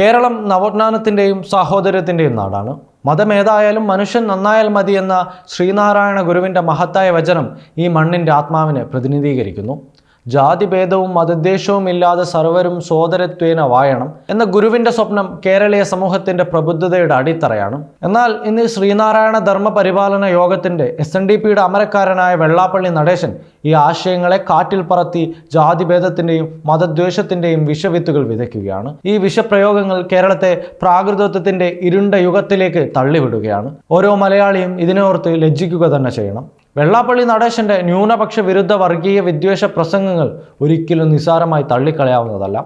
കേരളം നവോത്ഥാനത്തിന്റെയും സാഹോദര്യത്തിന്റെയും നാടാണ്. മതമേതായാലും മനുഷ്യൻ നന്നായാൽ മതി എന്ന ശ്രീനാരായണ ഗുരുവിന്റെ മഹത്തായ വചനം ഈ മണ്ണിന്റെ ആത്മാവിനെ പ്രതിനിധീകരിക്കുന്നു. ജാതിഭേദവും മതദ്വേഷവും ഇല്ലാതെ സർവരും സോദരത്വേന വായണം എന്ന ഗുരുവിന്റെ സ്വപ്നം കേരളീയ സമൂഹത്തിന്റെ പ്രബുദ്ധതയുടെ അടിത്തറയാണ്. എന്നാൽ ഇന്ന് ശ്രീനാരായണ ധർമ്മ പരിപാലന യോഗത്തിന്റെ എസ് എൻ ഡി പിയുടെ അമരക്കാരനായ വെള്ളാപ്പള്ളി നടേശൻ ഈ ആശയങ്ങളെ കാറ്റിൽ പറത്തി ജാതിഭേദത്തിന്റെയും മതദ്വേഷത്തിന്റെയും വിഷവിത്തുകൾ വിതയ്ക്കുകയാണ്. ഈ വിഷപ്രയോഗങ്ങൾ കേരളത്തെ പ്രാകൃതത്വത്തിന്റെ ഇരുണ്ട യുഗത്തിലേക്ക് തള്ളിവിടുകയാണ്. ഓരോ മലയാളിയും ഇതിനോർത്ത് ലജ്ജിക്കുക തന്നെ ചെയ്യണം. വെള്ളാപ്പള്ളി നടേശന്റെ ന്യൂനപക്ഷ വിരുദ്ധ വർഗീയ വിദ്വേഷ പ്രസംഗങ്ങൾ ഒരിക്കലും നിസാരമായി തള്ളിക്കളയാവുന്നതല്ല.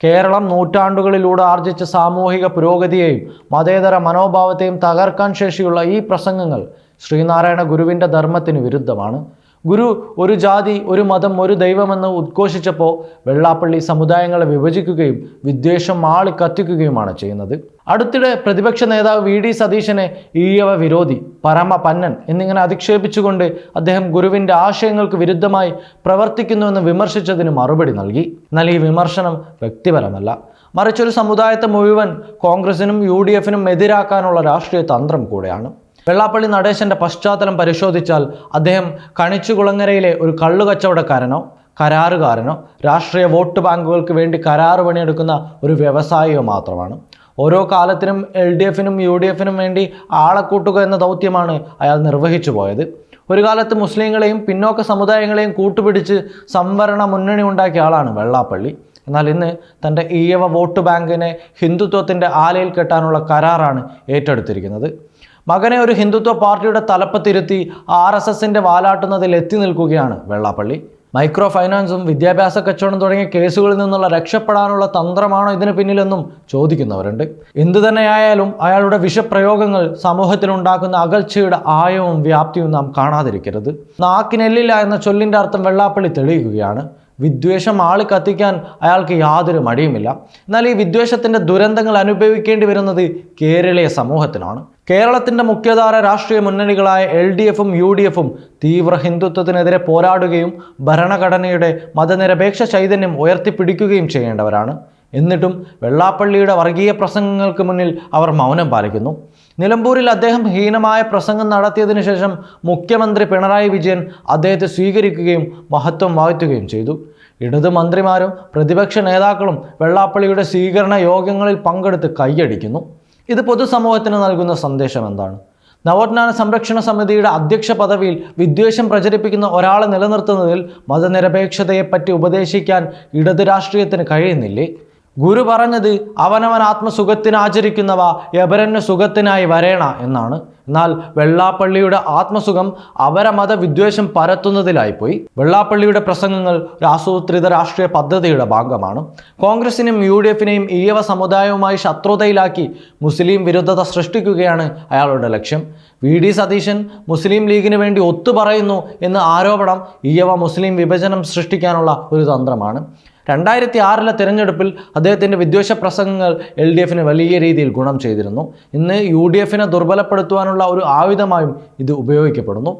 കേരളം നൂറ്റാണ്ടുകളിലൂടെ ആർജിച്ച സാമൂഹിക പുരോഗതിയെയും മതേതര മനോഭാവത്തെയും തകർക്കാൻ ശേഷിയുള്ള ഈ പ്രസംഗങ്ങൾ ശ്രീനാരായണ ഗുരുവിന്റെ ധർമ്മത്തിന് വിരുദ്ധമാണ്. ഗുരു ഒരു ജാതി ഒരു മതം ഒരു ദൈവമെന്ന് ഉദ്ഘോഷിച്ചപ്പോൾ വെള്ളാപ്പള്ളി സമുദായങ്ങളെ വിഭജിക്കുകയും വിദ്വേഷം ആളി കത്തിക്കുകയുമാണ് ചെയ്യുന്നത്. അടുത്തിടെ പ്രതിപക്ഷ നേതാവ് വി ഡി സതീശനെ ഈയവ വിരോധി പരമ പന്നൻ എന്നിങ്ങനെ അധിക്ഷേപിച്ചുകൊണ്ട് അദ്ദേഹം ഗുരുവിന്റെ ആശയങ്ങൾക്ക് വിരുദ്ധമായി പ്രവർത്തിക്കുന്നുവെന്ന് വിമർശിച്ചതിന് മറുപടി നൽകി. എന്നാൽ ഈ വിമർശനം വ്യക്തിപരമല്ല. മറിച്ചൊരു സമുദായത്തെ മുഴുവൻ കോൺഗ്രസിനും യു ഡി എഫിനും എതിരാക്കാനുള്ള രാഷ്ട്രീയ തന്ത്രം കൂടെയാണ്. വെള്ളാപ്പള്ളി നടേശന്റെ പശ്ചാത്തലം പരിശോധിച്ചാൽ അദ്ദേഹം കണിച്ചുകുളങ്ങരയിലെ ഒരു കള്ളുകച്ചവടക്കാരനോ കരാറുകാരനോ രാഷ്ട്രീയ വോട്ട് ബാങ്കുകൾക്ക് വേണ്ടി കരാറ് പണിയെടുക്കുന്ന ഒരു വ്യവസായിയോ മാത്രമാണ്. ഓരോ കാലത്തിനും എൽ ഡി എഫിനും യു ഡി എഫിനും വേണ്ടി ആളെ കൂട്ടുക എന്ന ദൗത്യമാണ് അയാൾ നിർവഹിച്ചു പോയത്. ഒരു കാലത്ത് മുസ്ലിങ്ങളെയും പിന്നോക്ക സമുദായങ്ങളെയും കൂട്ടുപിടിച്ച് സംവരണ മുന്നണി ഉണ്ടാക്കിയ ആളാണ് വെള്ളാപ്പള്ളി. എന്നാൽ ഇന്ന് തന്റെ ഈയവ വോട്ട് ബാങ്കിനെ ഹിന്ദുത്വത്തിന്റെ ആലയിൽ കെട്ടാനുള്ള കരാറാണ് ഏറ്റെടുത്തിരിക്കുന്നത്. മകനെ ഒരു ഹിന്ദുത്വ പാർട്ടിയുടെ തലപ്പത്തിരുത്തി ആർ എസ് എസിന്റെ വാലാട്ടുന്നതിൽ എത്തി നിൽക്കുകയാണ് വെള്ളാപ്പള്ളി. മൈക്രോ ഫൈനാൻസും വിദ്യാഭ്യാസ കച്ചവടം തുടങ്ങിയ കേസുകളിൽ നിന്നുള്ള രക്ഷപ്പെടാനുള്ള തന്ത്രമാണോ ഇതിന് പിന്നിലെന്നും ചോദിക്കുന്നവരുണ്ട്. എന്തു തന്നെയായാലും അയാളുടെ വിഷപ്രയോഗങ്ങൾ സമൂഹത്തിലുണ്ടാക്കുന്ന അകൽച്ചയുടെ ആയവും വ്യാപ്തിയും നാം കാണാതിരിക്കരുത്. നാക്കിനെല്ലില്ല എന്ന ചൊല്ലിന്റെ അർത്ഥം വെള്ളാപ്പള്ളി തെളിയിക്കുകയാണ്. വിദ്വേഷം ആളി കത്തിക്കാൻ അയാൾക്ക് യാതൊരു മടിയുമില്ല. എന്നാൽ ഈ വിദ്വേഷത്തിന്റെ ദുരന്തങ്ങൾ അനുഭവിക്കേണ്ടി വരുന്നത് കേരളീയ സമൂഹത്തിനാണ്. കേരളത്തിന്റെ മുഖ്യധാര രാഷ്ട്രീയ മുന്നണികളായ എൽ ഡി എഫും യു ഡി എഫും തീവ്ര ഹിന്ദുത്വത്തിനെതിരെ പോരാടുകയും ഭരണഘടനയുടെ മതനിരപേക്ഷ ചൈതന്യം ഉയർത്തിപ്പിടിക്കുകയും ചെയ്യേണ്ടവരാണ്. എന്നിട്ടും വെള്ളാപ്പള്ളിയുടെ വർഗീയ പ്രസംഗങ്ങൾക്ക് മുന്നിൽ അവർ മൗനം പാലിക്കുന്നു. നിലമ്പൂരിൽ അദ്ദേഹം ഹീനമായ പ്രസംഗം നടത്തിയതിനു ശേഷം മുഖ്യമന്ത്രി പിണറായി വിജയൻ അദ്ദേഹത്തെ സ്വീകരിക്കുകയും മഹത്വം വാഴ്ത്തുകയും ചെയ്തു. ഇടതു മന്ത്രിമാരും പ്രതിപക്ഷ നേതാക്കളും വെള്ളാപ്പള്ളിയുടെ സ്വീകരണ യോഗങ്ങളിൽ പങ്കെടുത്ത് കൈയടിക്കുന്നു. ഇത് പൊതുസമൂഹത്തിന് നൽകുന്ന സന്ദേശം എന്താണ്? നവോത്ഥാന സംരക്ഷണ സമിതിയുടെ അധ്യക്ഷ പദവിയിൽ വിദ്വേഷം പ്രചരിപ്പിക്കുന്ന ഒരാളെ നിലനിർത്തുന്നതിൽ മതനിരപേക്ഷതയെപ്പറ്റി ഉപദേശിക്കാൻ ഇടതു രാഷ്ട്രീയത്തിന് കഴിയുന്നില്ലേ? ഗുരു പറഞ്ഞത് അവനവൻ ആത്മസുഖത്തിന് ആചരിക്കുന്നവ യപരന് സുഖത്തിനായി വരേണ എന്നാണ്. എന്നാൽ വെള്ളാപ്പള്ളിയുടെ ആത്മസുഖം അവര മതവിദ്വേഷം പരത്തുന്നതിലായിപ്പോയി. വെള്ളാപ്പള്ളിയുടെ പ്രസംഗങ്ങൾ ആസൂത്രിത രാഷ്ട്രീയ പദ്ധതിയുടെ ഭാഗമാണ്. കോൺഗ്രസിനെയും യു ഡി എഫിനെയും ഈയവ സമുദായവുമായി ശത്രുതയിലാക്കി മുസ്ലിം വിരുദ്ധത സൃഷ്ടിക്കുകയാണ് അയാളുടെ ലക്ഷ്യം. വി ഡി സതീശൻ മുസ്ലിം ലീഗിന് വേണ്ടി ഒത്തുപറയുന്നു എന്ന ആരോപണം ഈയവ മുസ്ലിം വിഭജനം സൃഷ്ടിക്കാനുള്ള ഒരു തന്ത്രമാണ്. രണ്ടായിരത്തി ആറിലെ തിരഞ്ഞെടുപ്പിൽ അദ്ദേഹത്തിന്റെ വിദ്വേഷ പ്രസംഗങ്ങൾ എൽ ഡി എഫിന് വലിയ രീതിയിൽ ഗുണം ചെയ്തിരുന്നു. ഇന്ന് യു ഡി എഫിനെ ദുർബലപ്പെടുത്തുവാനുള്ള ഒരു ആയുധമായും ഇത് ഉപയോഗിക്കപ്പെടുന്നു.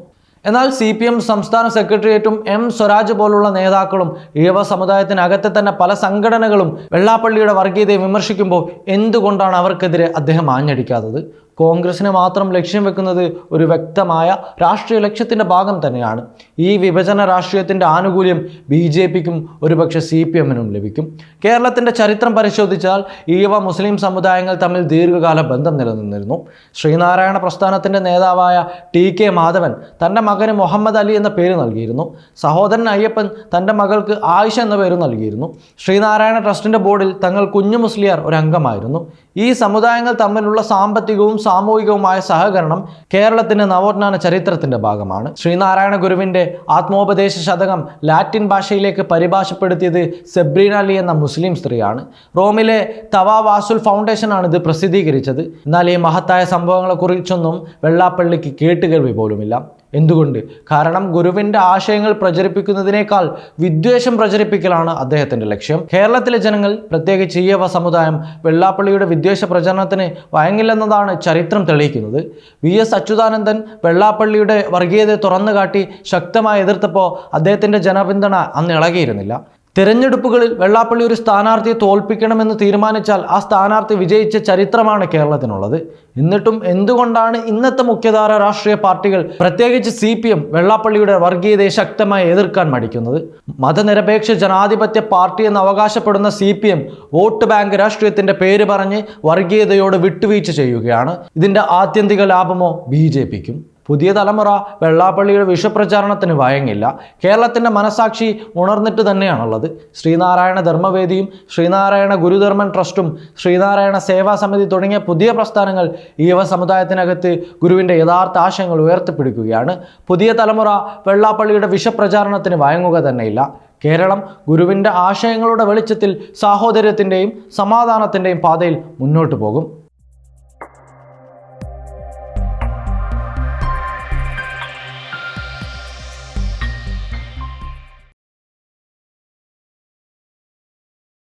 എന്നാൽ സി പി എം സംസ്ഥാന സെക്രട്ടേറിയറ്റും എം സ്വരാജ് പോലുള്ള നേതാക്കളും ഈഴവ സമുദായത്തിനകത്തെ തന്നെ പല സംഘടനകളും വെള്ളാപ്പള്ളിയുടെ വർഗീയതയെ വിമർശിക്കുമ്പോൾ എന്തുകൊണ്ടാണ് അവർക്കെതിരെ അദ്ദേഹം ആഞ്ഞടിക്കാത്തത്? കോൺഗ്രസിനെ മാത്രം ലക്ഷ്യം വെക്കുന്നത് ഒരു വ്യക്തമായ രാഷ്ട്രീയ ലക്ഷ്യത്തിന്റെ ഭാഗം തന്നെയാണ്. ഈ വിഭജന രാഷ്ട്രീയത്തിന്റെ ആനുകൂല്യം ബി ജെ പിക്കും ഒരുപക്ഷെ സി പി എമ്മിനും ലഭിക്കും. കേരളത്തിന്റെ ചരിത്രം പരിശോധിച്ചാൽ ഈവ മുസ്ലിം സമുദായങ്ങൾ തമ്മിൽ ദീർഘകാല ബന്ധം നിലനിന്നിരുന്നു. ശ്രീനാരായണ പ്രസ്ഥാനത്തിന്റെ നേതാവായ ടി കെ മാധവൻ തന്റെ മകന് മുഹമ്മദ് അലി എന്ന പേര് നൽകിയിരുന്നു. സഹോദരൻ അയ്യപ്പൻ തന്റെ മകൾക്ക് ആയിഷ എന്ന പേര് നൽകിയിരുന്നു. ശ്രീനാരായണ ട്രസ്റ്റിന്റെ ബോർഡിൽ തങ്ങൾ കുഞ്ഞു മുസ്ലിയാർ ഒരു അംഗമായിരുന്നു. ഈ സമുദായങ്ങൾ തമ്മിലുള്ള സാമ്പത്തികവും സാമൂഹികവുമായ സഹകരണം കേരളത്തിന്റെ നവോത്ഥാന ചരിത്രത്തിന്റെ ഭാഗമാണ്. ശ്രീനാരായണ ഗുരുവിന്റെ ആത്മോപദേശ ശതകം ലാറ്റിൻ ഭാഷയിലേക്ക് പരിഭാഷപ്പെടുത്തിയത് സെബ്രീന അലി എന്ന മുസ്ലിം സ്ത്രീയാണ്. റോമിലെ തവ വാസുൽ ഫൗണ്ടേഷനാണ് ഇത് പ്രസിദ്ധീകരിച്ചത്. എന്നാൽ ഈ മഹത്തായ സംഭവങ്ങളെക്കുറിച്ചൊന്നും വെള്ളാപ്പള്ളിക്ക് കേട്ടുകേൾവി പോലുമില്ല. എന്തുകൊണ്ട്? കാരണം ഗുരുവിന്റെ ആശയങ്ങൾ പ്രചരിപ്പിക്കുന്നതിനേക്കാൾ വിദ്വേഷം പ്രചരിപ്പിക്കലാണ് അദ്ദേഹത്തിന്റെ ലക്ഷ്യം. കേരളത്തിലെ ജനങ്ങൾ പ്രത്യേകിച്ച് ഈയവ സമുദായം വെള്ളാപ്പള്ളിയുടെ വിദ്വേഷ പ്രചരണത്തിന് വയങ്ങില്ലെന്നതാണ് ചരിത്രം തെളിയിക്കുന്നത്. വി. എസ്. അച്യുതാനന്ദൻ വെള്ളാപ്പള്ളിയുടെ വർഗീയതയെ തുറന്നു കാട്ടി ശക്തമായി എതിർത്തപ്പോൾ അദ്ദേഹത്തിന്റെ ജനപിന്തുണ അന്ന് ഇളകിയിരുന്നില്ല. തിരഞ്ഞെടുപ്പുകളിൽ വെള്ളാപ്പള്ളി ഒരു സ്ഥാനാർത്ഥിയെ തോൽപ്പിക്കണമെന്ന് തീരുമാനിച്ചാൽ ആ സ്ഥാനാർത്ഥി വിജയിച്ച ചരിത്രമാണ് കേരളത്തിനുള്ളത്. എന്നിട്ടും എന്തുകൊണ്ടാണ് ഇന്നത്തെ മുഖ്യധാര രാഷ്ട്രീയ പാർട്ടികൾ പ്രത്യേകിച്ച് സി പി എം വെള്ളാപ്പള്ളിയുടെ വർഗീയതയെ ശക്തമായി എതിർക്കാൻ മടിക്കുന്നത്? മതനിരപേക്ഷ ജനാധിപത്യ പാർട്ടി എന്ന് അവകാശപ്പെടുന്ന C P M vote bank രാഷ്ട്രീയത്തിന്റെ പേര് പറഞ്ഞ് വർഗീയതയോട് വിട്ടുവീഴ്ച ചെയ്യുകയാണ്. ഇതിന്റെ ആത്യന്തിക ലാഭമോ ബി ജെ പിക്കും? പുതിയ തലമുറ വെള്ളാപ്പള്ളിയുടെ വിഷപ്രചാരണത്തിന് വഴങ്ങില്ല. കേരളത്തിന്റെ മനസാക്ഷി ഉണർന്നിട്ട് തന്നെയാണുള്ളത്. ശ്രീനാരായണ ധർമ്മവേദിയും ശ്രീനാരായണ ഗുരുധർമ്മൻ ട്രസ്റ്റും ശ്രീനാരായണ സേവാ സമിതി തുടങ്ങിയ പുതിയ പ്രസ്ഥാനങ്ങൾ യുവ സമുദായത്തിനകത്ത് ഗുരുവിന്റെ യഥാർത്ഥ ആശയങ്ങൾ ഉയർത്തിപ്പിടിക്കുകയാണ്. പുതിയ തലമുറ വെള്ളാപ്പള്ളിയുടെ വിഷപ്രചാരണത്തിന് വഴങ്ങുക തന്നെയില്ല. കേരളം ഗുരുവിന്റെ ആശയങ്ങളുടെ വെളിച്ചത്തിൽ സാഹോദര്യത്തിന്റെയും സമാധാനത്തിന്റെയും പാതയിൽ മുന്നോട്ട് പോകും.